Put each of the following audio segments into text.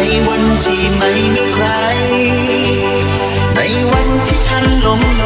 ในวันที่ไม่มีใคร ในวันที่ฉันล้ม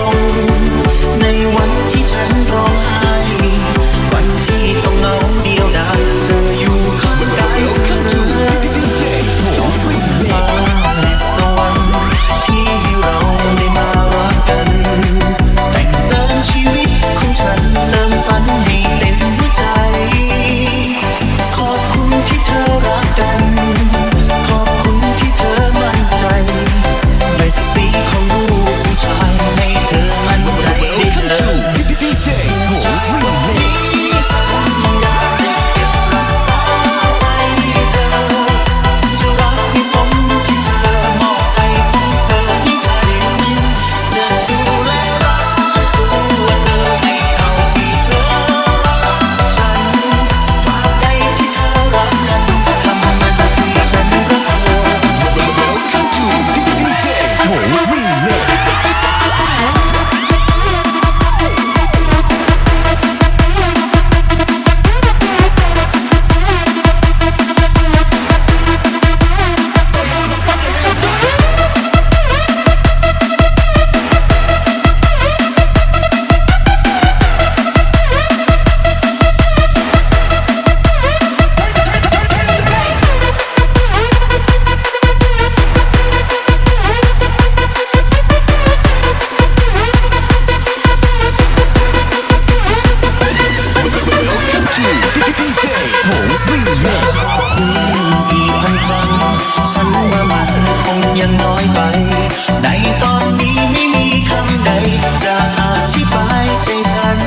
อธิบายใจฉัน